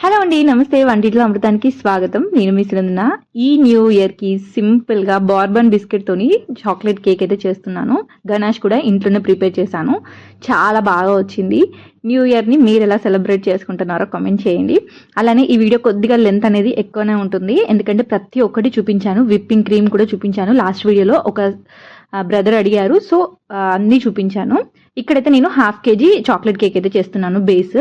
Hello అండి నమస్తే. వంటిట్లో అమృతానికి స్వాగతం. నేను మీ సునందన. ఈ న్యూ ఇయర్కి సింపుల్గా బార్బన్ బిస్కెట్ తోని చాక్లెట్ కేక్ అయితే చేస్తున్నాను. గణేష్ కూడా ఇంట్లోనే ప్రిపేర్ చేశాను. చాలా బాగా వచ్చింది. న్యూ ఇయర్ని మీరు ఎలా సెలబ్రేట్ చేసుకుంటున్నారో కామెంట్ చేయండి. అలానే ఈ వీడియో కొద్దిగా లెంత్ అనేది ఎక్కువనే ఉంటుంది. ఎందుకంటే ప్రతి ఒక్కటి చూపించాను. విప్పింగ్ క్రీమ్ కూడా చూపించాను. లాస్ట్ వీడియోలో ఒక బ్రదర్ అడిగారు. సో అన్నీ చూపించాను. ఇక్కడైతే నేను హాఫ్ కేజీ చాక్లెట్ కేక్ అయితే చేస్తున్నాను బేస్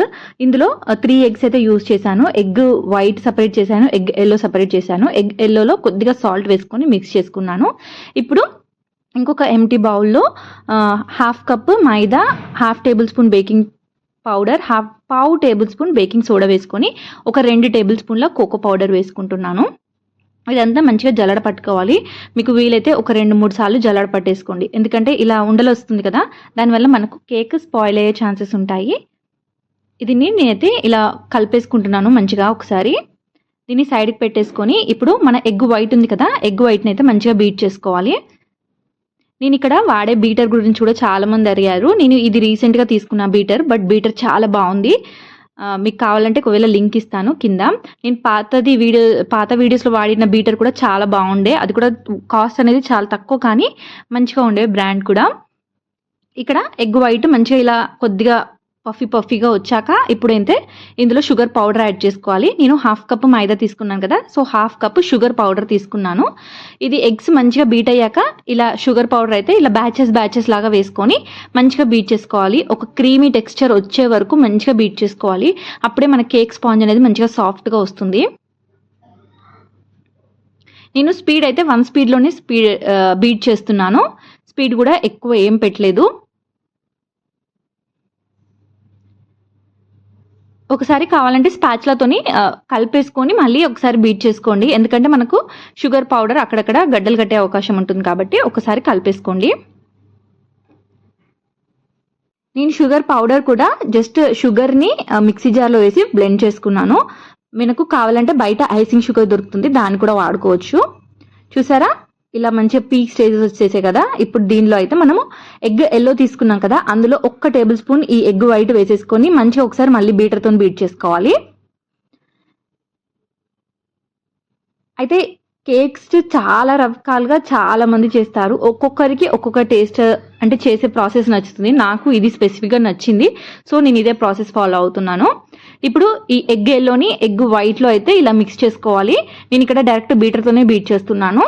ఇందులో త్రీ ఎగ్స్ అయితే యూజ్ చేశాను. ఎగ్ వైట్ సపరేట్ చేశాను. ఎగ్ ఎల్లో సపరేట్ చేశాను. ఎగ్ ఎల్లోలో కొద్దిగా సాల్ట్ వేసుకొని మిక్స్ చేసుకున్నాను. ఇప్పుడు ఇంకొక ఎంటీ బౌల్లో half cup maida half table spoon baking powder half పావు టేబుల్ స్పూన్ బేకింగ్ సోడా వేసుకొని ఒక రెండు టేబుల్ స్పూన్ల కోకో పౌడర్ వేసుకుంటున్నాను. ఇదంతా మంచిగా జల్లడ పట్టుకోవాలి. మీకు వీలైతే ఒక రెండు మూడు సార్లు జల్లడ పట్టేసుకోండి. ఎందుకంటే ఇలా ఉండలు వస్తుంది కదా దానివల్ల మనకు కేక్ స్పాయిల్ అయ్యే ఛాన్సెస్ ఉంటాయి. ఇది నేనైతే ఇలా కలిపేసుకుంటున్నాను మంచిగా ఒకసారి. దీన్ని సైడ్కి పెట్టేసుకొని ఇప్పుడు మన ఎగ్ వైట్ ఉంది కదా ఎగ్ వైట్ని అయితే మంచిగా బీట్ చేసుకోవాలి. నేను ఇక్కడ వాడే బీటర్ గురించి కూడా చాలా మంది అడిగారు. నేను ఇది రీసెంట్గా తీసుకున్న బీటర్ బట్ బీటర్ చాలా బాగుంది. మీకు కావాలంటే ఒకవేళ లింక్ ఇస్తాను కింద. నేను పాతది వీడియో పాత వీడియోస్లో వాడిన బీటర్ కూడా చాలా బాగుండే. అది కూడా కాస్ట్ అనేది చాలా తక్కువ కానీ మంచిగా ఉండే బ్రాండ్ కూడా. ఇక్కడ ఎగ్ వైట్ మంచిగా ఇలా కొద్దిగా పఫీ పఫీగా వచ్చాక ఇప్పుడైతే ఇందులో షుగర్ పౌడర్ యాడ్ చేసుకోవాలి. నేను హాఫ్ కప్ మైదా తీసుకున్నాను కదా. So half cup sugar powder తీసుకున్నాను. ఇది ఎగ్స్ మంచిగా బీట్ అయ్యాక ఇలా షుగర్ పౌడర్ అయితే ఇలా బ్యాచెస్ బ్యాచెస్ లాగా వేసుకొని మంచిగా బీట్ చేసుకోవాలి. ఒక క్రీమీ టెక్స్చర్ వచ్చే వరకు మంచిగా బీట్ చేసుకోవాలి. అప్పుడే మన కేక్ స్పాంజ్ అనేది మంచిగా సాఫ్ట్గా వస్తుంది. నేను స్పీడ్ అయితే వన్ స్పీడ్లోనే స్పీడ్ బీట్ చేస్తున్నాను. స్పీడ్ కూడా ఎక్కువ ఏం పెట్టలేదు. ఒకసారి కావాలంటే స్పాచ్లతోని కలిపేసుకొని మళ్ళీ ఒకసారి బీట్ చేసుకోండి. ఎందుకంటే మనకు షుగర్ పౌడర్ అక్కడక్కడ గడ్డలు కట్టే అవకాశం ఉంటుంది కాబట్టి ఒకసారి కలిపేసుకోండి. నేను షుగర్ పౌడర్ కూడా జస్ట్ షుగర్ని మిక్సీ జార్లో వేసి బ్లెండ్ చేసుకున్నాను. మనకు కావాలంటే బయట ఐసింగ్ షుగర్ దొరుకుతుంది దాన్ని కూడా వాడుకోవచ్చు. చూసారా? ఇలా మంచిగా పీక్ స్టేజెస్ వచ్చేసాయి కదా. ఇప్పుడు దీనిలో అయితే మనము ఎగ్ ఎల్లో తీసుకున్నాం కదా. అందులో ఒక్క టేబుల్ స్పూన్ ఈ ఎగ్ వైట్ వేసేసుకొని మంచిగా ఒకసారి మళ్ళీ బీటర్తో బీట్ చేసుకోవాలి. అయితే కేక్స్ చాలా రకాలుగా చాలా మంది చేస్తారు. ఒక్కొక్కరికి ఒక్కొక్క టేస్ట్ అంటే చేసే ప్రాసెస్ నచ్చుతుంది. నాకు ఇది స్పెసిఫిక్గా నచ్చింది. సో నేను ఇదే ప్రాసెస్ ఫాలో అవుతున్నాను. ఇప్పుడు ఈ ఎగ్ ఎల్లోని ఎగ్ వైట్లో అయితే ఇలా మిక్స్ చేసుకోవాలి. నేను ఇక్కడ డైరెక్ట్ బీటర్తోనే బీట్ చేస్తున్నాను.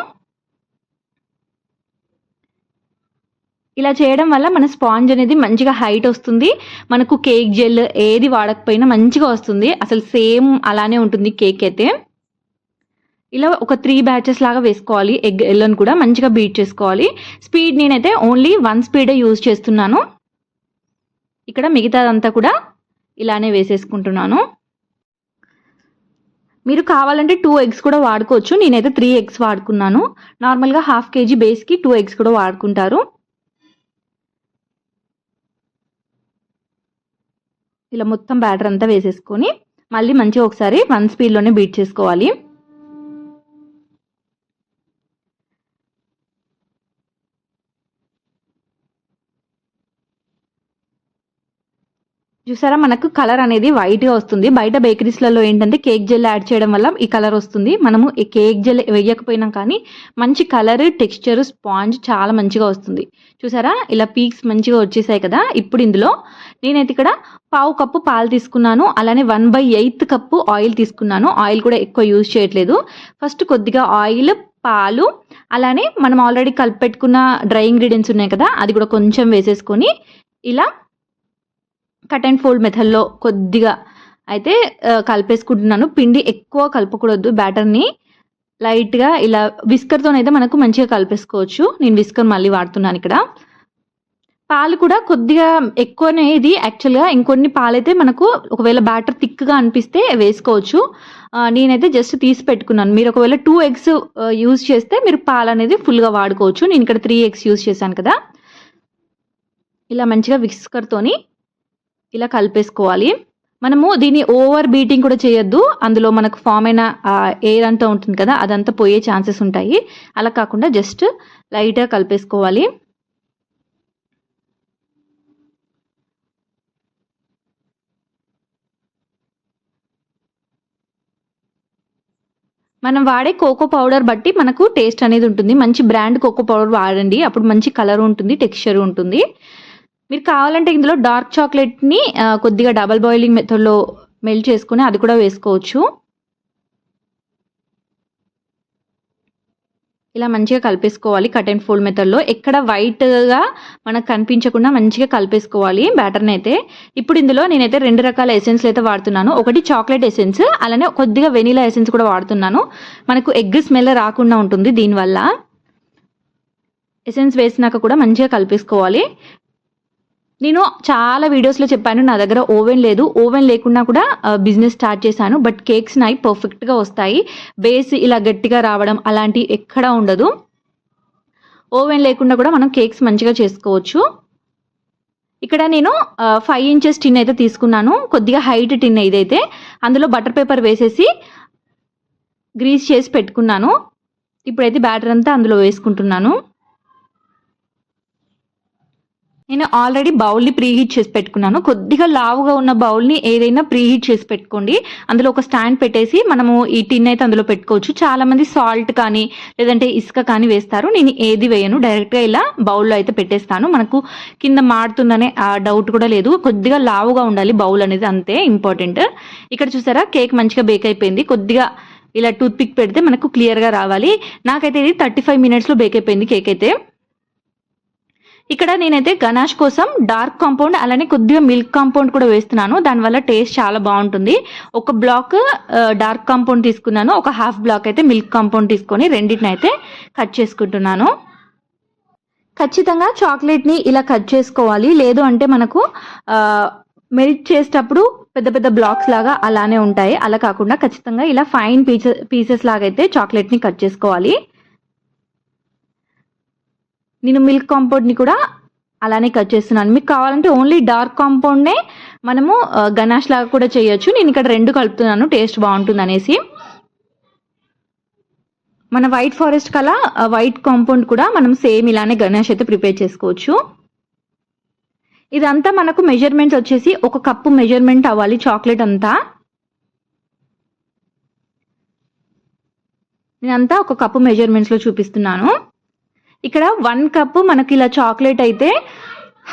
ఇలా చేయడం వల్ల మన స్పాంజ్ అనేది మంచిగా హైట్ వస్తుంది. మనకు కేక్ జెల్ ఏది వాడకపోయినా మంచిగా వస్తుంది. అసలు సేమ్ అలానే ఉంటుంది కేక్ అయితే. ఇలా ఒక త్రీ బ్యాచెస్ లాగా వేసుకోవాలి. ఎగ్ ఎల్లను కూడా మంచిగా బీట్ చేసుకోవాలి. స్పీడ్ నేనైతే ఓన్లీ వన్ స్పీడే యూజ్ చేస్తున్నాను. ఇక్కడ మిగతాదంతా కూడా ఇలానే వేసేసుకుంటున్నాను. మీరు కావాలంటే టూ ఎగ్స్ కూడా వాడుకోవచ్చు. నేనైతే త్రీ ఎగ్స్ వాడుకున్నాను. నార్మల్గా హాఫ్ కేజీ బేస్కి టూ ఎగ్స్ కూడా వాడుకుంటారు. ఇలా మొత్తం బ్యాటర్ అంతా వేసేసుకొని మళ్ళీ మంచిగా ఒకసారి వన్ స్పీడ్లోనే బీట్ చేసుకోవాలి. చూసారా? మనకు కలర్ అనేది వైట్గా వస్తుంది. బయట బేకరీస్లలో ఏంటంటే కేక్ జెల్ యాడ్ చేయడం వల్ల ఈ కలర్ వస్తుంది. మనము ఈ కేక్ జెల్ వేయకపోయినా కానీ మంచి కలర్ టెక్స్చర్ స్పాంజ్ చాలా మంచిగా వస్తుంది. చూసారా? ఇలా పీక్స్ మంచిగా వచ్చేసాయి కదా? ఇప్పుడు ఇందులో నేనైతే ఇక్కడ పావు కప్పు పాలు తీసుకున్నాను. అలానే one by eighth cup oil తీసుకున్నాను. ఆయిల్ కూడా ఎక్కువ యూజ్ చేయట్లేదు. ఫస్ట్ కొద్దిగా ఆయిల్ పాలు అలానే మనం ఆల్రెడీ కలిపెట్టుకున్న డ్రై ఇంగ్రీడియంట్స్ ఉన్నాయి కదా? అది కూడా కొంచెం వేసేసుకొని ఇలా కట్ అండ్ ఫోల్డ్ మెథడ్లో కొద్దిగా అయితే కలిపేసుకుంటున్నాను. పిండి ఎక్కువ కలపకూడదు బ్యాటర్ని లైట్గా ఇలా విస్కర్తోనైతే మనకు మంచిగా కలిపేసుకోవచ్చు. నేను విస్కర్ మళ్ళీ వాడుతున్నాను ఇక్కడ. పాలు కూడా కొద్దిగా ఎక్కువనే ఇది. యాక్చువల్గా ఇంకొన్ని పాలైతే మనకు ఒకవేళ బ్యాటర్ థిక్గా అనిపిస్తే వేసుకోవచ్చు. నేనైతే జస్ట్ తీసి పెట్టుకున్నాను. మీరు ఒకవేళ టూ ఎగ్స్ యూజ్ చేస్తే మీరు పాలు అనేది ఫుల్గా వాడుకోవచ్చు. నేను ఇక్కడ త్రీ ఎగ్స్ యూజ్ చేశాను కదా. ఇలా మంచిగా విస్కర్తోని ఇలా కలిపేసుకోవాలి. మనము దీన్ని ఓవర్ బీటింగ్ కూడా చేయొద్దు. అందులో మనకు ఫామ్ అయిన ఎయిర్ అంతా ఉంటుంది కదా అదంతా పోయే ఛాన్సెస్ ఉంటాయి. అలా కాకుండా జస్ట్ లైట్గా కలిపేసుకోవాలి. మనం వాడే కోకో పౌడర్ బట్టి మనకు టేస్ట్ అనేది ఉంటుంది. మంచి బ్రాండ్ కోకో పౌడర్ వాడండి. అప్పుడు మంచి కలర్ ఉంటుంది టెక్స్చర్ ఉంటుంది. మీరు కావాలంటే ఇందులో డార్క్ చాక్లెట్ని కొద్దిగా డబల్ బాయిలింగ్ మెథడ్లో మెల్ట్ చేసుకుని అది కూడా వేసుకోవచ్చు. ఇలా మంచిగా కలిపేసుకోవాలి కట్ అండ్ ఫోల్డ్ మెథడ్లో ఎక్కడ వైట్గా మనకు కనిపించకుండా మంచిగా కలిపేసుకోవాలి బ్యాటర్ని అయితే. ఇప్పుడు ఇందులో నేనైతే రెండు రకాల ఎసెన్స్లు అయితే వాడుతున్నాను. ఒకటి చాక్లెట్ ఎసెన్స్ అలానే కొద్దిగా వెనీలా ఎసెన్స్ కూడా వాడుతున్నాను. మనకు ఎగ్ స్మెల్ రాకుండా ఉంటుంది దీనివల్ల. ఎసెన్స్ వేసినాక కూడా మంచిగా కలిపేసుకోవాలి. నేను చాలా వీడియోస్లో చెప్పాను నా దగ్గర ఓవెన్ లేదు. ఓవెన్ లేకుండా కూడా బిజినెస్ స్టార్ట్ చేశాను. బట్ కేక్స్ నాయి పర్ఫెక్ట్గా వస్తాయి. బేస్ ఇలా గట్టిగా రావడం అలాంటి ఎక్కడా ఉండదు. ఓవెన్ లేకుండా కూడా మనం కేక్స్ మంచిగా చేసుకోవచ్చు. ఇక్కడ నేను ఫైవ్ ఇంచెస్ టిన్ అయితే తీసుకున్నాను. కొద్దిగా హైట్ టిన్ ఇదైతే. అందులో బటర్ పేపర్ వేసేసి గ్రీస్ చేసి పెట్టుకున్నాను. ఇప్పుడైతే బ్యాటర్ అంతా అందులో వేసుకుంటున్నాను. నేను ఆల్రెడీ బౌల్ని ప్రీహీట్ చేసి పెట్టుకున్నాను. కొద్దిగా లావుగా ఉన్న బౌల్ని ఏదైనా ప్రీహీట్ చేసి పెట్టుకోండి. అందులో ఒక స్టాండ్ పెట్టేసి మనము ఈ టిన్ అయితే అందులో పెట్టుకోవచ్చు. చాలామంది సాల్ట్ కానీ లేదంటే ఇసుక కానీ వేస్తారు. నేను ఏది వేయను. డైరెక్ట్గా ఇలా బౌల్లో అయితే పెట్టేస్తాను. మనకు కింద మాడుతుందనే ఆ డౌట్ కూడా లేదు. కొద్దిగా లావుగా ఉండాలి బౌల్ అనేది అంతే ఇంపార్టెంట్. ఇక్కడ చూసారా కేక్ మంచిగా బేక్ అయిపోయింది. కొద్దిగా ఇలా టూత్ పిక్ పెడితే మనకు క్లియర్గా రావాలి. నాకైతే ఇది థర్టీ ఫైవ్ మినిట్స్లో బేక్ అయిపోయింది కేక్ అయితే. ఇక్కడ నేనైతే గణాష్ కోసం డార్క్ కాంపౌండ్ అలానే కొద్దిగా మిల్క్ కాంపౌండ్ కూడా వేస్తున్నాను. దానివల్ల టేస్ట్ చాలా బాగుంటుంది. ఒక బ్లాక్ డార్క్ కాంపౌండ్ తీసుకున్నాను. ఒక హాఫ్ బ్లాక్ అయితే మిల్క్ కాంపౌండ్ తీసుకొని రెండింటిని అయితే కట్ చేసుకుంటున్నాను. ఖచ్చితంగా చాక్లెట్ని ఇలా కట్ చేసుకోవాలి. లేదు అంటే మనకు మెల్ట్ చేసేటప్పుడు పెద్ద పెద్ద బ్లాక్స్ లాగా అలానే ఉంటాయి. అలా కాకుండా ఖచ్చితంగా ఇలా ఫైన్ పీసెస్ పీసెస్ లాగా అయితే చాక్లెట్ని కట్ చేసుకోవాలి. నేను మిల్క్ కాంపౌండ్ని కూడా అలానే కట్ చేస్తున్నాను. మీకు కావాలంటే ఓన్లీ డార్క్ కాంపౌండ్నే మనము ఆ, గనాష్ లాగా కూడా చేయొచ్చు. నేను ఇక్కడ రెండు కలుపుతున్నాను టేస్ట్ బాగుంటుంది అనేసి. మన వైట్ ఫారెస్ట్ కల వైట్ కాంపౌండ్ కూడా మనం సేమ్ ఇలానే గణేష్ అయితే ప్రిపేర్ చేసుకోవచ్చు. ఇదంతా మనకు మెజర్మెంట్స్ వచ్చేసి ఒక కప్పు మెజర్మెంట్ అవ్వాలి చాక్లెట్ అంతా. నేనంతా ఒక కప్పు మెజర్మెంట్స్లో చూపిస్తున్నాను. ఇక్కడ వన్ కప్ మనకి ఇలా చాక్లెట్ అయితే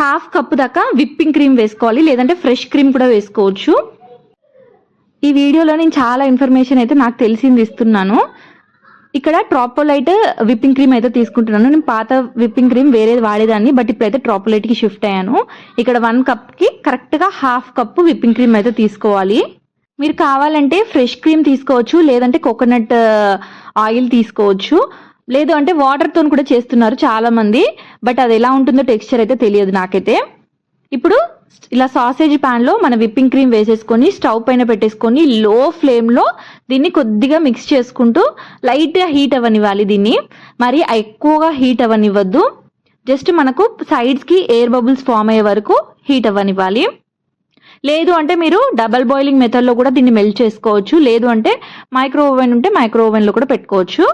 హాఫ్ కప్ దాకా విప్పింగ్ క్రీమ్ వేసుకోవాలి లేదంటే ఫ్రెష్ క్రీమ్ కూడా వేసుకోవచ్చు. ఈ వీడియోలో నేను చాలా ఇన్ఫర్మేషన్ అయితే నాకు తెలిసింది ఇస్తున్నాను. ఇక్కడ ట్రాపోలైట్ విప్పింగ్ క్రీమ్ అయితే తీసుకుంటున్నాను. నేను పాత విప్పింగ్ క్రీమ్ వేరేది వాడేదాన్ని బట్ ఇప్పుడైతే ట్రాపోలైట్కి షిఫ్ట్ అయ్యాను. ఇక్కడ వన్ కప్కి కరెక్ట్గా హాఫ్ కప్పు విప్పింగ్ క్రీమ్ అయితే తీసుకోవాలి. మీరు కావాలంటే ఫ్రెష్ క్రీమ్ తీసుకోవచ్చు లేదంటే కోకోనట్ ఆయిల్ uh, తీసుకోవచ్చు. లేదు అంటే వాటర్తో కూడా చేస్తున్నారు చాలా మంది బట్ అది ఎలా ఉంటుందో టెక్స్చర్ అయితే తెలియదు నాకైతే. ఇప్పుడు ఇలా సాసేజ్ ప్యాన్లో మన విప్పింగ్ క్రీమ్ వేసేసుకొని స్టవ్ పైన పెట్టేసుకొని లో ఫ్లేమ్లో దీన్ని కొద్దిగా మిక్స్ చేసుకుంటూ లైట్గా హీట్ అవ్వనివ్వాలి దీన్ని. మరి ఎక్కువగా హీట్ అవ్వనివ్వద్దు. జస్ట్ మనకు సైడ్స్కి ఎయిర్ బబుల్స్ ఫామ్ అయ్యే వరకు హీట్ అవ్వనివ్వాలి. లేదు అంటే మీరు డబల్ బాయిలింగ్ మెథడ్లో కూడా దీన్ని మెల్ట్ చేసుకోవచ్చు. లేదు అంటే మైక్రో ఓవెన్ ఉంటే మైక్రో ఓవెన్లో కూడా పెట్టుకోవచ్చు.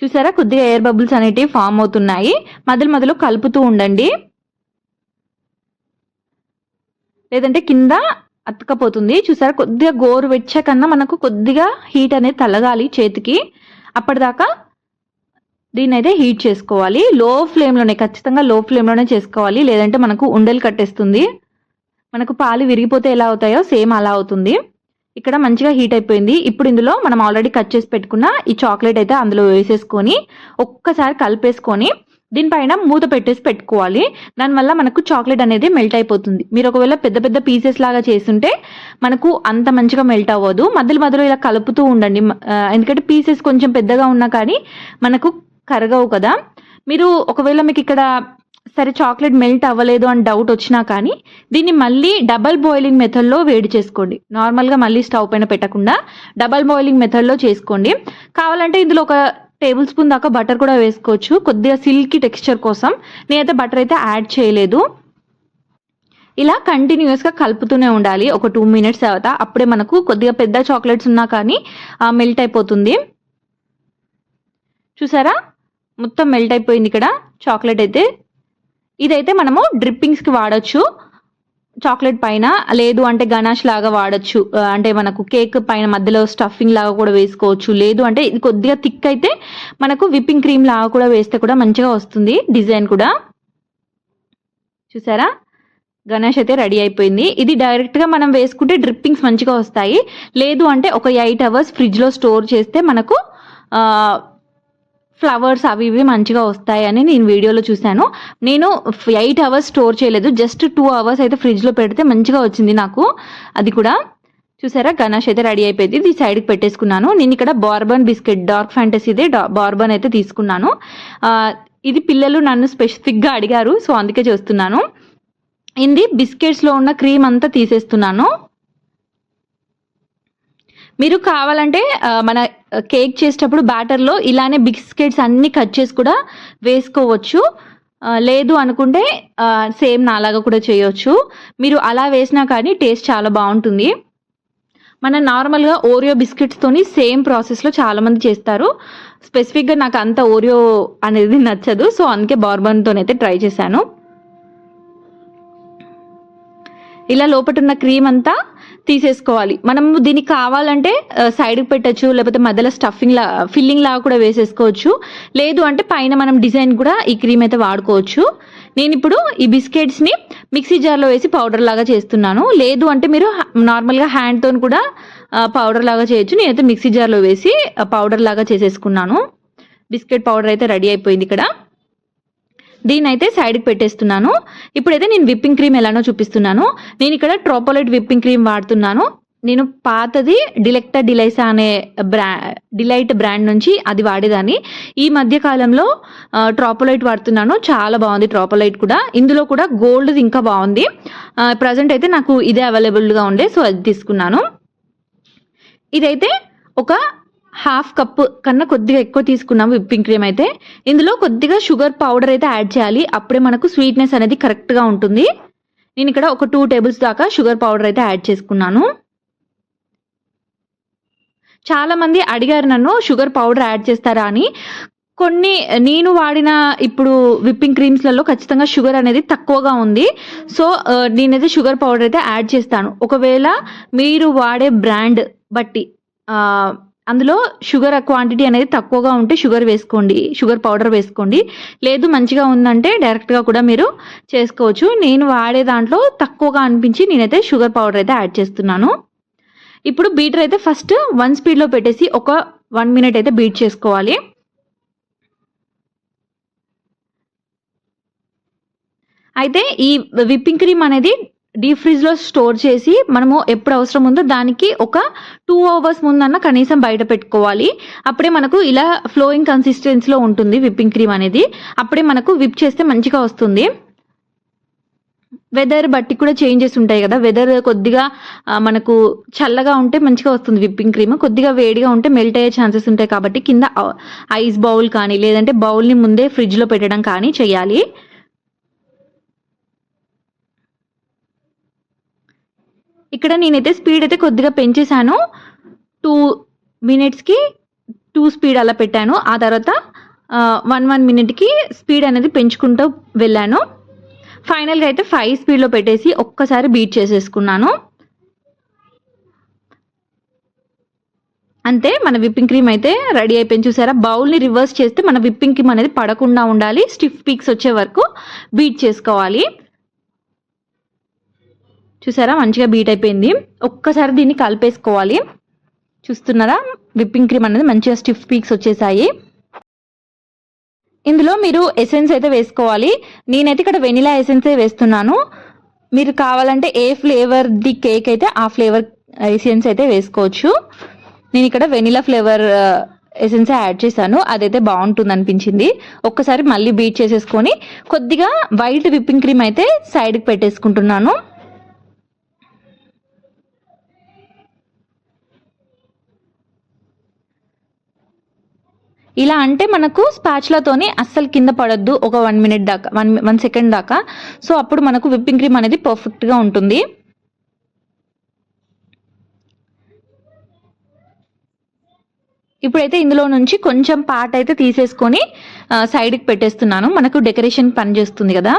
చూసారా? కొద్దిగా ఎయిర్ బబుల్స్ అనేటివి ఫామ్ అవుతున్నాయి. మధ్యలో మధ్యలో కలుపుతూ ఉండండి. లేదంటే కింద అతకపోతుంది చూసారా? కొద్దిగా గోరు వెచ్చ కన్నా మనకు కొద్దిగా హీట్ అనేది తలగాలి చేతికి. అప్పటిదాకా దీన్ని అయితే హీట్ చేసుకోవాలి. లో ఫ్లేమ్లోనే ఖచ్చితంగా లో ఫ్లేమ్లోనే చేసుకోవాలి. లేదంటే మనకు ఉండలు కట్టేస్తుంది. మనకు పాలు విరిగిపోతే ఎలా అవుతాయో సేమ్ అలా అవుతుంది. ఇక్కడ మంచిగా హీట్ అయిపోయింది. ఇప్పుడు ఇందులో మనం ఆల్రెడీ కట్ చేసి పెట్టుకున్న ఈ చాక్లెట్ అయితే అందులో వేసేసుకొని ఒక్కసారి కలిపేసుకొని దీనిపైన మూత పెట్టేసి పెట్టుకోవాలి. దానివల్ల మనకు చాక్లెట్ అనేది మెల్ట్ అయిపోతుంది. మీరు ఒకవేళ పెద్ద పెద్ద పీసెస్ లాగా చేస్తుంటే మనకు అంత మంచిగా మెల్ట్ అవ్వదు. మధ్యలో మధ్యలో ఇలా కలుపుతూ ఉండండి. ఎందుకంటే పీసెస్ కొంచెం పెద్దగా ఉన్నా కానీ మనకు కరగవు కదా. మీరు ఒకవేళ మీకు ఇక్కడ సరే చాక్లెట్ మెల్ట్ అవ్వలేదు అని డౌట్ వచ్చినా కానీ దీన్ని మళ్ళీ డబల్ బాయిలింగ్ మెథడ్లో వేడి చేసుకోండి. నార్మల్గా మళ్ళీ స్టవ్ పైన పెట్టకుండా డబల్ బాయిలింగ్ మెథడ్లో చేసుకోండి. కావాలంటే ఇందులో ఒక టేబుల్ స్పూన్ దాకా బటర్ కూడా వేసుకోవచ్చు. కొద్దిగా సిల్కీ టెక్స్చర్ కోసం. నేనైతే బటర్ అయితే యాడ్ చేయలేదు. ఇలా కంటిన్యూస్గా కలుపుతూనే ఉండాలి. ఒక టూ మినిట్స్ తర్వాత అప్పుడే మనకు కొద్దిగా పెద్ద చాక్లెట్స్ ఉన్నా కానీ మెల్ట్ అయిపోతుంది. చూసారా? మొత్తం మెల్ట్ అయిపోయింది ఇక్కడ. చాక్లెట్ అయితే ఇదైతే మనము డ్రిప్పింగ్స్కి వాడచ్చు. చాక్లెట్ పైన లేదు అంటే గణాష్ లాగా వాడచ్చు. అంటే మనకు కేక్ పైన మధ్యలో స్టఫింగ్ లాగా కూడా వేసుకోవచ్చు. లేదు అంటే ఇది కొద్దిగా థిక్ అయితే మనకు విప్పింగ్ క్రీమ్ లాగా కూడా వేస్తే కూడా మంచిగా వస్తుంది డిజైన్ కూడా. చూసారా? గణేష్ అయితే రెడీ అయిపోయింది. ఇది డైరెక్ట్గా మనం వేసుకుంటే డ్రిప్పింగ్స్ మంచిగా వస్తాయి. లేదు అంటే ఒక ఎయిట్ అవర్స్ ఫ్రిడ్జ్లో స్టోర్ చేస్తే మనకు ఫ్లవర్స్ అవి ఇవి మంచిగా వస్తాయి అని నేను వీడియోలో చూశాను. నేను ఎయిట్ అవర్స్ స్టోర్ చేయలేదు. జస్ట్ టూ అవర్స్ అయితే ఫ్రిడ్జ్లో పెడితే మంచిగా వచ్చింది నాకు. అది కూడా. చూసారా? గణేష్ అయితే రెడీ అయిపోయింది. ఇది సైడ్కి పెట్టేసుకున్నాను. నేను ఇక్కడ బార్బన్ బిస్కెట్ డార్క్ ఫ్యాంటసీదే బార్బన్ అయితే తీసుకున్నాను. ఇది పిల్లలు నన్ను స్పెసిఫిక్గా అడిగారు సో అందుకే చేస్తున్నాను. ఇది బిస్కెట్స్లో ఉన్న క్రీమ్ అంతా తీసేస్తున్నాను. మీరు కావాలంటే మన కేక్ చేసేటప్పుడు బ్యాటర్లో ఇలానే బిస్కెట్స్ అన్ని కట్ చేసి కూడా వేసుకోవచ్చు. లేదు అనుకుంటే సేమ్ నాలాగా కూడా చేయొచ్చు. మీరు అలా వేసినా కానీ టేస్ట్ చాలా బాగుంటుంది. మన నార్మల్గా ఓరియో బిస్కెట్స్తోని సేమ్ ప్రాసెస్లో చాలామంది చేస్తారు. స్పెసిఫిక్గా నాకు అంత ఓరియో అనేది నచ్చదు. సో అందుకే బార్బన్తోనైతే ట్రై చేశాను. ఇలా లోపల ఉన్న క్రీమ్ అంతా తీసేసుకోవాలి. మనం దీనికి కావాలంటే సైడ్కి పెట్టచ్చు లేకపోతే మధ్యలో స్టఫింగ్ లా ఫిల్లింగ్ లాగా కూడా వేసేసుకోవచ్చు. లేదు అంటే పైన మనం డిజైన్ కూడా ఈ క్రీమ్ అయితే వాడుకోవచ్చు. నేను ఇప్పుడు ఈ బిస్కెట్స్ని మిక్సీ జార్లో వేసి పౌడర్ లాగా చేస్తున్నాను. లేదు అంటే మీరు నార్మల్గా హ్యాండ్తో కూడా పౌడర్ లాగా చేయొచ్చు. నేనైతే మిక్సీ జార్లో వేసి పౌడర్ లాగా చేసేసుకున్నాను. బిస్కెట్ పౌడర్ అయితే రెడీ అయిపోయింది ఇక్కడ. దీని అయితే సైడ్కి పెట్టేస్తున్నాను. ఇప్పుడైతే నేను విప్పింగ్ క్రీమ్ ఎలానో చూపిస్తున్నాను. నేను ఇక్కడ ట్రోపోలైట్ విప్పింగ్ క్రీమ్ వాడుతున్నాను. నేను పాతది డిలెక్టా డిలైసా అనే బ్రా డిలైట్ బ్రాండ్ నుంచి అది వాడేదాన్ని. ఈ మధ్య కాలంలో ట్రాపోలైట్ వాడుతున్నాను. చాలా బాగుంది ట్రాపోలైట్ కూడా. ఇందులో కూడా గోల్డ్ ఇంకా బాగుంది. ప్రజెంట్ అయితే నాకు ఇదే అవైలబుల్గా ఉండే సో అది తీసుకున్నాను. ఇదైతే ఒక హాఫ్ కప్ కన్నా కొద్దిగా ఎక్కువ తీసుకున్నాం విప్పింగ్ క్రీమ్ అయితే. ఇందులో కొద్దిగా షుగర్ పౌడర్ అయితే యాడ్ చేయాలి. అప్పుడే మనకు స్వీట్నెస్ అనేది కరెక్ట్గా ఉంటుంది. నేను ఇక్కడ ఒక టూ టేబుల్స్ దాకా షుగర్ పౌడర్ అయితే యాడ్ చేసుకున్నాను. చాలా మంది అడిగారు నన్ను షుగర్ పౌడర్ యాడ్ చేస్తారా? అని. కొన్ని నేను వాడిన ఇప్పుడు విప్పింగ్ క్రీమ్స్లలో ఖచ్చితంగా షుగర్ అనేది తక్కువగా ఉంది. సో నేనైతే షుగర్ పౌడర్ అయితే యాడ్ చేస్తాను. ఒకవేళ మీరు వాడే బ్రాండ్ బట్టి అందులో షుగర్ క్వాంటిటీ అనేది తక్కువగా ఉంటే షుగర్ వేసుకోండి షుగర్ పౌడర్ వేసుకోండి. లేదు మంచిగా ఉందంటే డైరెక్ట్గా కూడా మీరు చేసుకోవచ్చు. నేను వాడే దాంట్లో తక్కువగా అనిపించి నేనైతే షుగర్ పౌడర్ అయితే యాడ్ చేస్తున్నాను. ఇప్పుడు బీటర్ అయితే ఫస్ట్ వన్ స్పీడ్లో పెట్టేసి ఒక వన్ మినిట్ అయితే బీట్ చేసుకోవాలి. అయితే ఈ విప్పింగ్ క్రీమ్ అనేది డీప్ ఫ్రిడ్జ్లో స్టోర్ చేసి మనము ఎప్పుడు అవసరం ఉందో దానికి ఒక టూ అవర్స్ ముందన్న కనీసం బయట పెట్టుకోవాలి. అప్పుడే మనకు ఇలా ఫ్లోయింగ్ కన్సిస్టెన్సీలో ఉంటుంది విప్పింగ్ క్రీమ్ అనేది. అప్పుడే మనకు విప్ చేస్తే మంచిగా వస్తుంది. వెదర్ బట్టి కూడా చేంజెస్ ఉంటాయి కదా. వెదర్ కొద్దిగా మనకు చల్లగా ఉంటే మంచిగా వస్తుంది విప్పింగ్ క్రీమ్. కొద్దిగా వేడిగా ఉంటే మెల్ట్ అయ్యే ఛాన్సెస్ ఉంటాయి కాబట్టి కింద ఐస్ బౌల్ కానీ లేదంటే బౌల్ని ముందే ఫ్రిడ్జ్లో పెట్టడం కానీ చేయాలి. ఇక్కడ నేనైతే స్పీడ్ అయితే కొద్దిగా పెంచేశాను. టూ మినిట్స్కి టూ స్పీడ్ అలా పెట్టాను. ఆ తర్వాత వన్ వన్ మినిట్కి స్పీడ్ అనేది పెంచుకుంటూ వెళ్ళాను. ఫైనల్గా అయితే ఫైవ్ స్పీడ్లో పెట్టేసి ఒక్కసారి బీట్ చేసేసుకున్నాను. అంతే మన విప్పింగ్ క్రీమ్ అయితే రెడీ అయిపోయింది. చూసారా? బౌల్ని రివర్స్ చేస్తే మన విప్పింగ్ క్రీమ్ అనేది పడకుండా ఉండాలి. స్టిఫ్ పీక్స్ వచ్చే వరకు బీట్ చేసుకోవాలి. చూసారా? మంచిగా బీట్ అయిపోయింది. ఒక్కసారి దీన్ని కలిపేసుకోవాలి. చూస్తున్నారా? విప్పింగ్ క్రీమ్ అనేది మంచిగా స్టిఫ్ పీక్స్ వచ్చేసాయి. ఇందులో మీరు ఎసెన్స్ అయితే వేసుకోవాలి. నేనైతే ఇక్కడ వెనిలా ఎసెన్సే వేస్తున్నాను. మీరు కావాలంటే ఏ ఫ్లేవర్ ది కేక్ అయితే ఆ ఫ్లేవర్ ఎసెన్స్ అయితే వేసుకోవచ్చు. నేను ఇక్కడ వెనిలా ఫ్లేవర్ ఎసెన్స్ యాడ్ చేశాను. అదైతే బాగుంటుంది అనిపించింది. ఒక్కసారి మళ్ళీ బీట్ చేసేసుకొని కొద్దిగా వైట్ విప్పింగ్ క్రీమ్ అయితే సైడ్కి పెట్టేసుకుంటున్నాను. ఇలా అంటే మనకు స్పాచ్లతోని అస్సలు కింద పడద్దు ఒక వన్ మినిట్ దాకా వన్ వన్ సెకండ్ దాకా. సో అప్పుడు మనకు విప్పింగ్ క్రీమ్ అనేది పర్ఫెక్ట్గా ఉంటుంది. ఇప్పుడైతే ఇందులో నుంచి కొంచెం పార్ట్ అయితే తీసేసుకొని సైడ్కి పెట్టేస్తున్నాను. మనకు డెకరేషన్ పని చేస్తుంది కదా.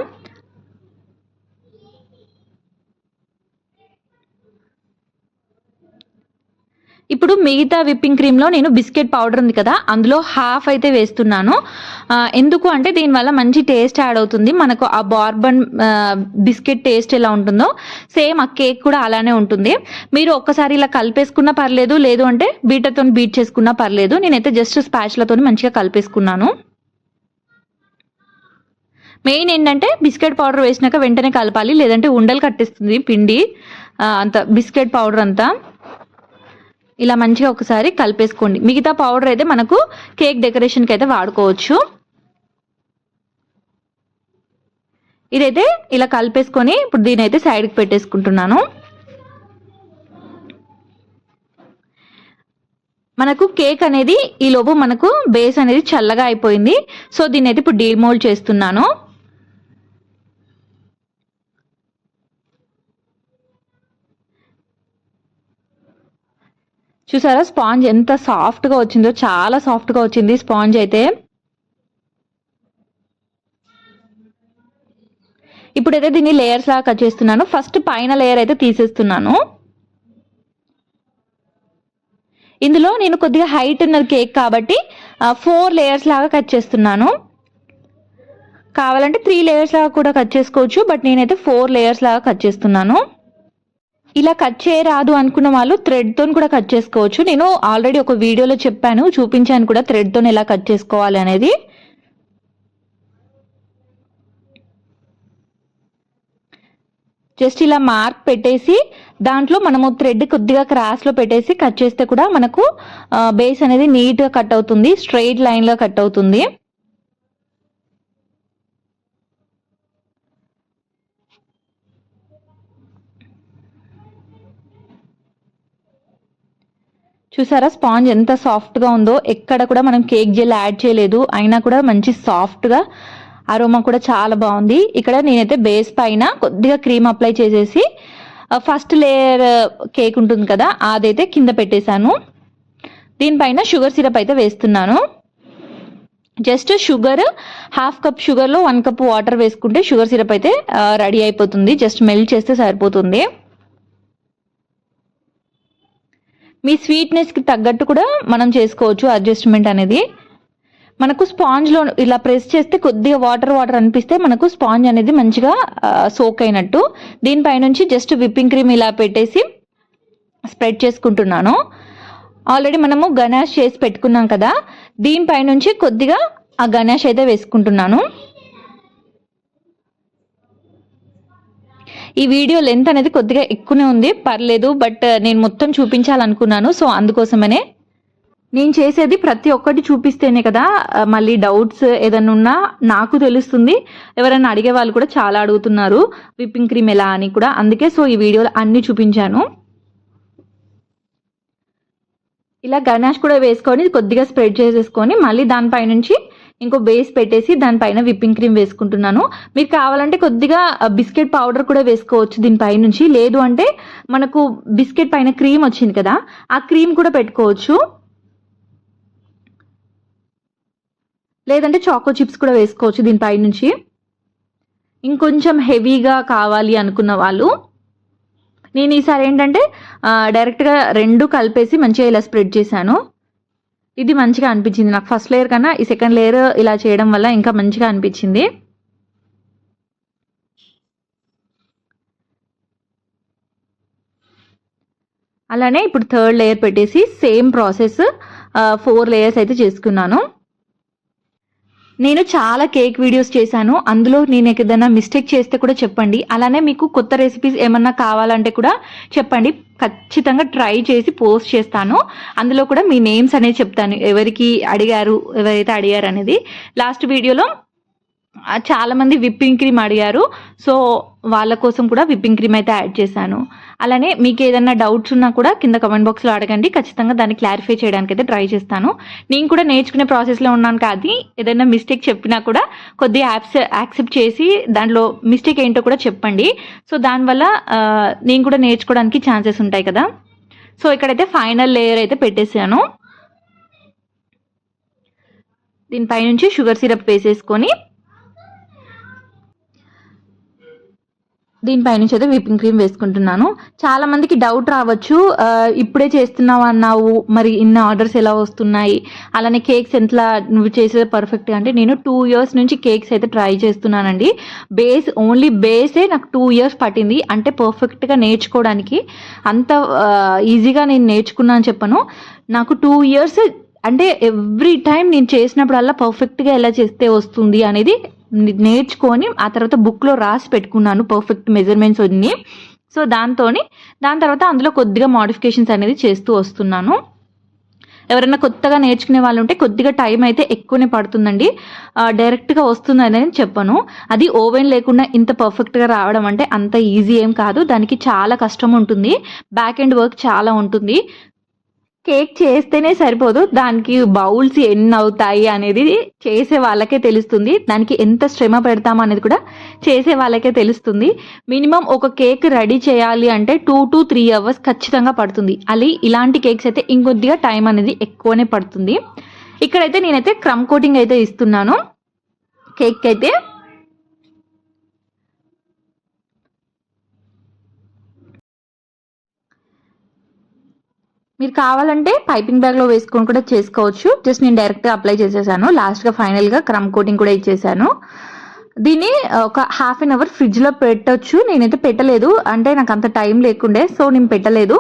ఇప్పుడు మిగతా విప్పింగ్ క్రీమ్లో నేను బిస్కెట్ పౌడర్ ఉంది కదా అందులో హాఫ్ అయితే వేస్తున్నాను. ఎందుకు అంటే దీనివల్ల మంచి టేస్ట్ యాడ్ అవుతుంది. మనకు ఆ బార్బన్ బిస్కెట్ టేస్ట్ ఎలా ఉంటుందో సేమ్ ఆ కేక్ కూడా అలానే ఉంటుంది. మీరు ఒక్కసారి ఇలా కలిపేసుకున్నా పర్లేదు లేదు అంటే బీటర్తో బీట్ చేసుకున్నా పర్లేదు. నేనైతే జస్ట్ స్పాచ్లతో మంచిగా కలిపేసుకున్నాను. మెయిన్ ఏంటంటే బిస్కెట్ పౌడర్ వేసినాక వెంటనే కలపాలి లేదంటే ఉండలు కట్టిస్తుంది పిండి. అంత బిస్కెట్ పౌడర్ అంతా. ఇలా మంచిగా ఒకసారి కలిపేసుకోండి. మిగతా పౌడర్ అయితే మనకు కేక్ డెకరేషన్కి అయితే వాడుకోవచ్చు. ఇదైతే ఇలా కలిపేసుకొని ఇప్పుడు దీని అయితే సైడ్కి పెట్టేసుకుంటున్నాను. మనకు కేక్ అనేది ఈ లోపు మనకు బేస్ అనేది చల్లగా అయిపోయింది. సో దీన్ని అయితే ఇప్పుడు డీమోల్డ్ చేస్తున్నాను. చూసారా? స్పాంజ్ ఎంత సాఫ్ట్గా వచ్చిందో చాలా సాఫ్ట్గా వచ్చింది స్పాంజ్ అయితే. ఇప్పుడైతే దీన్ని లేయర్స్ లాగా కట్ చేస్తున్నాను. ఫస్ట్ పైన లేయర్ అయితే తీసేస్తున్నాను. ఇందులో నేను కొద్దిగా హైట్ ఉన్నది కేక్ కాబట్టి ఫోర్ లేయర్స్ లాగా కట్ చేస్తున్నాను. కావాలంటే త్రీ లేయర్స్ లాగా కూడా కట్ చేసుకోవచ్చు బట్ నేనైతే ఫోర్ లేయర్స్ లాగా కట్ చేస్తున్నాను. ఇలా కట్ చేయరాదు అనుకున్న వాళ్ళు థ్రెడ్తో కూడా కట్ చేసుకోవచ్చు. నేను ఆల్రెడీ ఒక వీడియోలో చెప్పాను చూపించాను కూడా థ్రెడ్తో ఎలా కట్ చేసుకోవాలి అనేది. జస్ట్ ఇలా మార్క్ పెట్టేసి దాంట్లో మనము థ్రెడ్ కొద్దిగా క్రాస్లో పెట్టేసి కట్ చేస్తే కూడా మనకు బేస్ అనేది నీట్గా కట్ అవుతుంది స్ట్రైట్ లైన్లో కట్ అవుతుంది. చూసారా? స్పాంజ్ ఎంత సాఫ్ట్గా ఉందో. ఎక్కడ కూడా మనం కేక్ జెల్ యాడ్ చేయలేదు. అయినా కూడా మంచి సాఫ్ట్గా అరోమా కూడా చాలా బాగుంది. ఇక్కడ నేనైతే బేస్ పైన కొద్దిగా క్రీమ్ అప్లై చేసేసి ఫస్ట్ లేయర్ కేక్ ఉంటుంది కదా అదైతే కింద పెట్టేశాను. దీనిపైన షుగర్ సిరప్ అయితే వేస్తున్నాను. జస్ట్ షుగర్ హాఫ్ కప్ షుగర్లో వన్ కప్ వాటర్ వేసుకుంటే షుగర్ సిరప్ అయితే రెడీ అయిపోతుంది. జస్ట్ మెల్ట్ చేస్తే సరిపోతుంది. మీ స్వీట్నెస్కి తగ్గట్టు కూడా మనం చేసుకోవచ్చు అడ్జస్ట్మెంట్ అనేది. మనకు స్పాంజ్లో ఇలా ప్రెస్ చేస్తే కొద్దిగా వాటర్ వాటర్ అనిపిస్తే మనకు స్పాంజ్ అనేది మంచిగా సోక్ అయినట్టు. దీనిపైనుంచి జస్ట్ విప్పింగ్ క్రీమ్ ఇలా పెట్టేసి స్ప్రెడ్ చేసుకుంటున్నాను. ఆల్రెడీ మనము గణేష్ చేసి పెట్టుకున్నాం కదా. దీనిపైనుంచి కొద్దిగా ఆ గణేష్ అయితే వేసుకుంటున్నాను. ఈ వీడియో లెంత్ అనేది కొద్దిగా ఎక్కువనే ఉంది. పర్లేదు బట్ uh, నేను మొత్తం చూపించాలనుకున్నాను. సో అందుకోసమనే నేను చేసేది ప్రతి ఒక్కటి చూపిస్తేనే కదా uh, మళ్ళీ డౌట్స్ ఏదైనా ఉన్నా నాకు తెలుస్తుంది. ఎవరైనా అడిగే వాళ్ళు కూడా చాలా అడుగుతున్నారు విప్పింగ్ క్రీమ్ ఎలా అని కూడా. అందుకే సో ఈ వీడియోలో అన్ని చూపించాను. ఇలా గనాష్ కూడా వేసుకొని కొద్దిగా స్ప్రెడ్ చేసేసుకొని మళ్ళీ దానిపై నుంచి ఇంకో బేస్ పెట్టేసి దానిపైన విప్పింగ్ క్రీమ్ వేసుకుంటున్నాను. మీరు కావాలంటే కొద్దిగా బిస్కెట్ పౌడర్ కూడా వేసుకోవచ్చు దీనిపై నుంచి. లేదు అంటే మనకు బిస్కెట్ పైన క్రీమ్ వచ్చింది కదా ఆ క్రీమ్ కూడా పెట్టుకోవచ్చు. లేదంటే చాకో చిప్స్ కూడా వేసుకోవచ్చు దీనిపై నుంచి. ఇంకొంచెం హెవీగా కావాలి అనుకున్న వాళ్ళు నేను ఈసారి ఏంటంటే డైరెక్ట్గా రెండు కలిపేసి మంచిగా ఇలా స్ప్రెడ్ చేశాను. ఇది మంచిగా అనిపించింది. నాకు ఫస్ట్ లేయర్ కన్నా ఈ సెకండ్ లేయర్ ఇలా చేయడం వల్ల ఇంకా మంచిగా అనిపించింది. అలానే ఇప్పుడు థర్డ్ లేయర్ పెట్టేసి సేమ్ ప్రాసెస్ ఫోర్ లేయర్స్ అయితే చేసుకున్నాను. నేను చాలా కేక్ వీడియోస్ చేశాను. అందులో నేను ఏదైనా మిస్టేక్ చేస్తే కూడా చెప్పండి. అలానే మీకు కొత్త రెసిపీస్ ఏమన్నా కావాలంటే కూడా చెప్పండి. ఖచ్చితంగా ట్రై చేసి పోస్ట్ చేస్తాను. అందులో కూడా మీ నేమ్స్ అనేది చెప్తాను. ఎవరికి అడిగారు ఎవరైతే అడిగారు అనేది లాస్ట్ వీడియోలో చాలామంది విప్పింగ్ క్రీమ్ అడిగారు. సో వాళ్ళ కోసం కూడా విప్పింగ్ క్రీమ్ అయితే యాడ్ చేశాను. అలానే మీకు ఏదైనా డౌట్స్ ఉన్నా కూడా కింద కమెంట్ బాక్స్లో అడగండి. ఖచ్చితంగా దాన్ని క్లారిఫై చేయడానికి అయితే ట్రై చేస్తాను. నేను కూడా నేర్చుకునే ప్రాసెస్లో ఉన్నాను కానీ ఏదైనా మిస్టేక్ చెప్పినా కూడా కొద్దిగా యాప్స్ యాక్సెప్ట్ చేసి దాంట్లో మిస్టేక్ ఏంటో కూడా చెప్పండి. సో దానివల్ల నేను కూడా నేర్చుకోవడానికి ఛాన్సెస్ ఉంటాయి కదా. సో ఇక్కడైతే ఫైనల్ లేయర్ అయితే పెట్టేసాను దీనిపైనుంచి షుగర్ సిరప్ వేసేసుకొని దీనిపై నుంచి అయితే విపింగ్ క్రీమ్ వేసుకుంటున్నాను. చాలా మందికి డౌట్ రావచ్చు ఇప్పుడే చేస్తున్నావు అన్నావు మరి ఇన్ని ఆర్డర్స్ ఎలా వస్తున్నాయి అలానే కేక్స్ ఎంత నువ్వు చేసేది పర్ఫెక్ట్ అంటే నేను టూ ఇయర్స్ నుంచి కేక్స్ అయితే ట్రై చేస్తున్నానండి. బేస్ ఓన్లీ బేసే నాకు టూ ఇయర్స్ పట్టింది. అంటే పర్ఫెక్ట్గా నేర్చుకోవడానికి అంత ఈజీగా నేను నేర్చుకున్నాను అని చెప్పను. నాకు టూ ఇయర్స్ అంటే ఎవ్రీ టైం నేను చేసినప్పుడల్లా పర్ఫెక్ట్గా ఎలా చేస్తే వస్తుంది అనేది నేర్చుకొని ఆ తర్వాత బుక్లో రాసి పెట్టుకున్నాను పర్ఫెక్ట్ మెజర్మెంట్స్ అన్ని. సో దాంతో దాని తర్వాత అందులో కొద్దిగా మోడిఫికేషన్స్ అనేది చేస్తూ వస్తున్నాను. ఎవరైనా కొత్తగా నేర్చుకునే వాళ్ళు ఉంటే కొద్దిగా టైం అయితే ఎక్కువనే పడుతుందండి. డైరెక్ట్గా వస్తుంది అనేది చెప్పను. అది ఓవెన్ లేకుండా ఇంత పర్ఫెక్ట్గా రావడం అంటే అంత ఈజీ ఏం కాదు. దానికి చాలా కష్టం ఉంటుంది. బ్యాక్ ఎండ్ వర్క్ చాలా ఉంటుంది. కేక్ చేస్తేనే సరిపోదు. దానికి బౌల్స్ ఎన్ని అవుతాయి అనేది చేసే వాళ్ళకే తెలుస్తుంది. దానికి ఎంత శ్రమ పెడతాం అనేది కూడా చేసే వాళ్ళకే తెలుస్తుంది. మినిమం ఒక కేక్ రెడీ చేయాలి అంటే టూ టు త్రీ అవర్స్ ఖచ్చితంగా పడుతుంది. అది ఇలాంటి కేక్స్ అయితే ఇంకొద్దిగా టైం అనేది ఎక్కువనే పడుతుంది. ఇక్కడైతే నేనైతే క్రమ్ కోటింగ్ అయితే ఇస్తున్నాను. కేక్ అయితే మీరు కావాలంటే పైపింగ్ బ్యాగ్లో వేసుకొని కూడా చేసుకోవచ్చు. జస్ట్ నేను డైరెక్ట్గా అప్లై చేసేసాను. లాస్ట్గా ఫైనల్గా క్రమ్ కోటింగ్ కూడా ఇచ్చేసాను. దీన్ని ఒక హాఫ్ అన్ అవర్ ఫ్రిడ్జ్లో పెట్టొచ్చు. నేనైతే పెట్టలేదు. అంటే నాకు అంత టైం లేకుండే సో నేను పెట్టలేదు.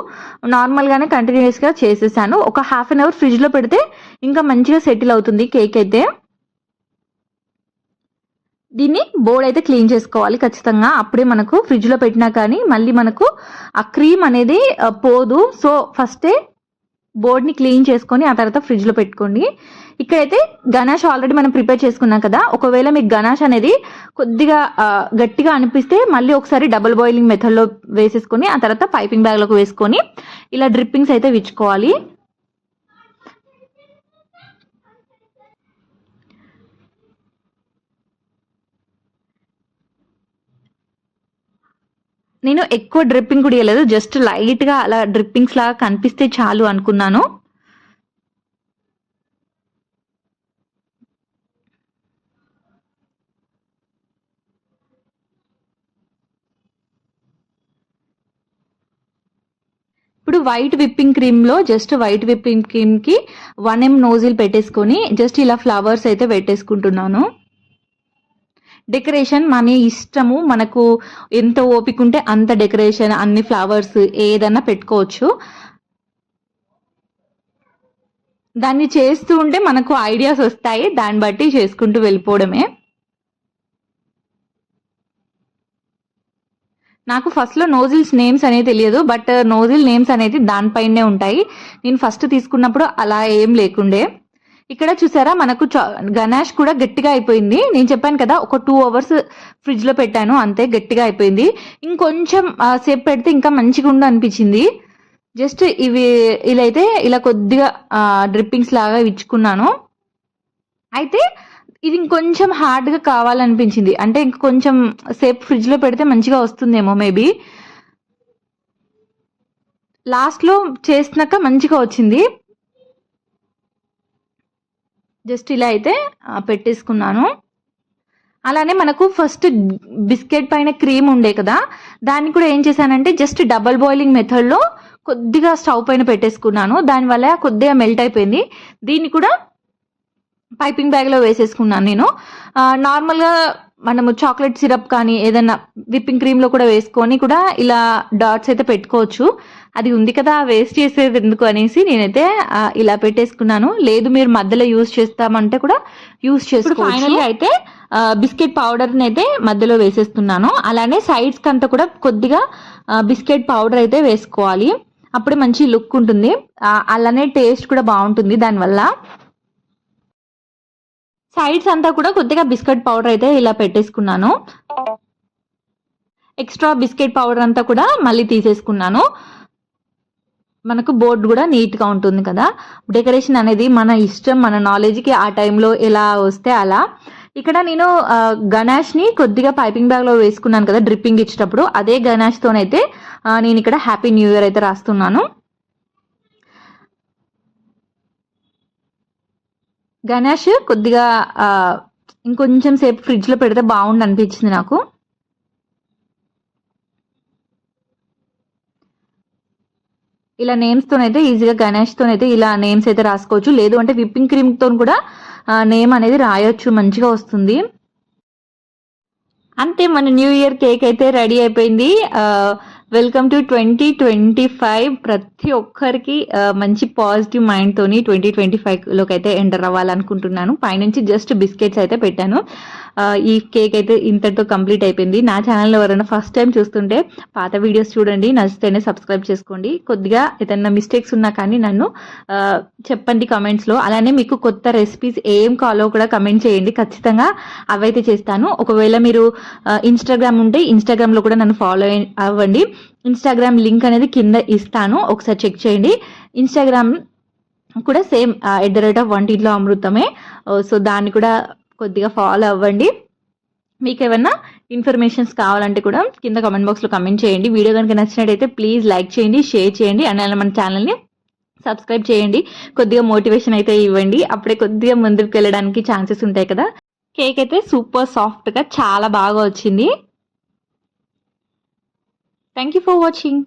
నార్మల్గానే కంటిన్యూస్గా చేసేసాను. ఒక హాఫ్ అన్ అవర్ ఫ్రిడ్జ్లో పెడితే ఇంకా మంచిగా సెటిల్ అవుతుంది కేక్ అయితే. దీన్ని బోర్డ్ అయితే క్లీన్ చేసుకోవాలి ఖచ్చితంగా. అప్పుడే మనకు ఫ్రిడ్జ్లో పెట్టినా కానీ మళ్ళీ మనకు ఆ క్రీమ్ అనేది పోదు. సో ఫస్టే బోర్డ్ని క్లీన్ చేసుకొని ఆ తర్వాత ఫ్రిడ్జ్లో పెట్టుకోండి. ఇక్కడైతే గణాష్ ఆల్రెడీ మనం ప్రిపేర్ చేసుకున్నాం కదా. ఒకవేళ మీకు గణాష్ అనేది కొద్దిగా గట్టిగా అనిపిస్తే మళ్ళీ ఒకసారి డబుల్ బాయిలింగ్ మెథడ్లో వేసేసుకొని ఆ తర్వాత పైపింగ్ బ్యాగ్లోకి వేసుకొని ఇలా డ్రిప్పింగ్స్ అయితే విచ్చుకోవాలి. నేను ఎక్కువ డ్రిప్పింగ్ కూడా ఇవ్వలేదు జస్ట్ లైట్గా అలా డ్రిప్పింగ్స్ లాగా కనిపిస్తే చాలు అనుకున్నాను. ఇప్పుడు వైట్ విప్పింగ్ క్రీమ్లో జస్ట్ వైట్ విప్పింగ్ క్రీమ్కి వన్ ఎం నోజిల్ పెట్టేసుకొని జస్ట్ ఇలా ఫ్లవర్స్ అయితే పెట్టేసుకుంటున్నాను. డెకరేషన్ మన ఇష్టము. మనకు ఎంత ఓపిక ఉంటే అంత డెకరేషన్ అన్ని ఫ్లవర్స్ ఏదన్నా పెట్టుకోవచ్చు. దాన్ని చేస్తూ ఉంటే మనకు ఐడియాస్ వస్తాయి. దాన్ని బట్టి చేసుకుంటూ వెళ్ళిపోవడమే. నాకు ఫస్ట్లో నోజిల్స్ నేమ్స్ అనేది తెలియదు. బట్ నోజిల్ నేమ్స్ అనేది దానిపైనే ఉంటాయి. నేను ఫస్ట్ తీసుకున్నప్పుడు అలా ఏం లేకుండే. ఇక్కడ చూసారా? మనకు చ- కూడా గట్టిగా అయిపోయింది. నేను చెప్పాను కదా ఒక టూ అవర్స్ ఫ్రిడ్జ్లో పెట్టాను అంతే గట్టిగా అయిపోయింది. ఇంకొంచెం సేపు పెడితే ఇంకా మంచిగా ఉండు అనిపించింది. జస్ట్ ఇవి ఇలా అయితే ఇలా కొద్దిగా డ్రిప్పింగ్స్ లాగా ఇచ్చుకున్నాను. అయితే ఇది ఇంకొంచెం హార్డ్గా కావాలనిపించింది. అంటే ఇంకొంచెం సేపు ఫ్రిడ్జ్లో పెడితే మంచిగా వస్తుందేమో మేబీ లాస్ట్లో చేసినాక మంచిగా వచ్చింది. జస్ట్ ఇలా అయితే పెట్టేసుకున్నాను. అలానే మనకు ఫస్ట్ బిస్కెట్ పైన క్రీమ్ ఉండే కదా దాన్ని కూడా ఏం చేశానంటే జస్ట్ డబల్ బాయిలింగ్ మెథడ్లో కొద్దిగా స్టవ్ పైన పెట్టేసుకున్నాను. దానివల్ల కొద్దిగా మెల్ట్ అయిపోయింది. దీన్ని కూడా పైపింగ్ బ్యాగ్లో వేసేసుకున్నాను నేను. నార్మల్గా మనము చాక్లెట్ సిరప్ కానీ ఏదైనా విప్పింగ్ క్రీమ్లో కూడా వేసుకొని కూడా ఇలా డాట్స్ అయితే పెట్టుకోవచ్చు. అది ఉంది కదా వేస్ట్ చేసేది ఎందుకు అనేసి నేనైతే ఇలా పెట్టేసుకున్నాను. లేదు మీరు మధ్యలో యూస్ చేస్తామంటే కూడా యూస్ చేసుకోవచ్చు. అయితే బిస్కెట్ పౌడర్ని అయితే మధ్యలో వేసేస్తున్నాను. అలానే సైడ్స్ కంతా కూడా కొద్దిగా బిస్కెట్ పౌడర్ అయితే వేసుకోవాలి. అప్పుడే మంచి లుక్ ఉంటుంది. అలానే టేస్ట్ కూడా బాగుంటుంది దానివల్ల. సైడ్స్ అంతా కూడా కొద్దిగా బిస్కెట్ పౌడర్ అయితే ఇలా పెట్టేసుకున్నాను. ఎక్స్ట్రా బిస్కెట్ పౌడర్ అంతా కూడా మళ్ళీ తీసేసుకున్నాను. మనకు బోర్డు కూడా నీట్గా ఉంటుంది కదా. డెకరేషన్ అనేది మన ఇష్టం మన నాలెడ్జ్కి ఆ టైంలో ఎలా వస్తే అలా. ఇక్కడ నేను గణేష్ని కొద్దిగా పైపింగ్ బ్యాగ్లో వేసుకున్నాను కదా డ్రిప్పింగ్ ఇచ్చేటప్పుడు. అదే గణేష్తోనైతే నేను ఇక్కడ హ్యాపీ న్యూ ఇయర్ అయితే రాస్తున్నాను. గణేష్ కొద్దిగా ఇంకొంచెం సేపు ఫ్రిడ్జ్లో పెడితే బాగుండు అనిపించింది నాకు. ఇలా నేమ్స్తోనైతే ఈజీగా గణేష్ తోనైతే ఇలా నేమ్స్ అయితే రాసుకోవచ్చు. లేదు అంటే విప్పింగ్ క్రీమ్తో కూడా నేమ్ అనేది రాయొచ్చు మంచిగా వస్తుంది. అంతే మన న్యూ ఇయర్ కేక్ అయితే రెడీ అయిపోయింది. Welcome to twenty twenty five ప్రతి ఒక్కరికి మంచి పాజిటివ్ మైండ్తోని ట్వంటీ ట్వంటీ ఫైవ్లోకి అయితే ఎంటర్ అవ్వాలనుకుంటున్నాను. పైనుంచి జస్ట్ బిస్కెట్స్ అయితే పెట్టాను. ఈ కేక్ అయితే ఇంతటితో కంప్లీట్ అయిపోయింది. నా ఛానల్లో ఎవరైనా ఫస్ట్ టైం చూస్తుంటే పాత వీడియోస్ చూడండి నచ్చితేనే సబ్స్క్రైబ్ చేసుకోండి. కొద్దిగా ఏదైనా మిస్టేక్స్ ఉన్నా కానీ నన్ను చెప్పండి కమెంట్స్లో అలానే మీకు కొత్త రెసిపీస్ ఏం కాలో కూడా కమెంట్ చేయండి. ఖచ్చితంగా అవైతే చేస్తాను. ఒకవేళ మీరు ఇన్స్టాగ్రామ్ ఉంటే ఇన్స్టాగ్రామ్లో కూడా నన్ను ఫాలో అవ్వండి. ఇన్స్టాగ్రామ్ లింక్ అనేది కింద ఇస్తాను. ఒకసారి చెక్ చేయండి. ఇన్స్టాగ్రామ్ కూడా same at the rate of వంటింట్లో అమృతమే సో దాన్ని కూడా కొద్దిగా ఫాలో అవ్వండి. మీకు ఏమన్నా ఇన్ఫర్మేషన్స్ కావాలంటే కూడా కింద కమెంట్ బాక్స్లో కమెంట్ చేయండి. వీడియో కనుక నచ్చినట్టయితే ప్లీజ్ లైక్ చేయండి షేర్ చేయండి అండ్ అలా మన ఛానల్ని సబ్స్క్రైబ్ చేయండి. కొద్దిగా మోటివేషన్ అయితే ఇవ్వండి. అప్పుడే కొద్దిగా ముందుకు వెళ్ళడానికి ఛాన్సెస్ ఉంటాయి కదా. కేక్ అయితే సూపర్ సాఫ్ట్గా చాలా బాగా వచ్చింది. Thank you for watching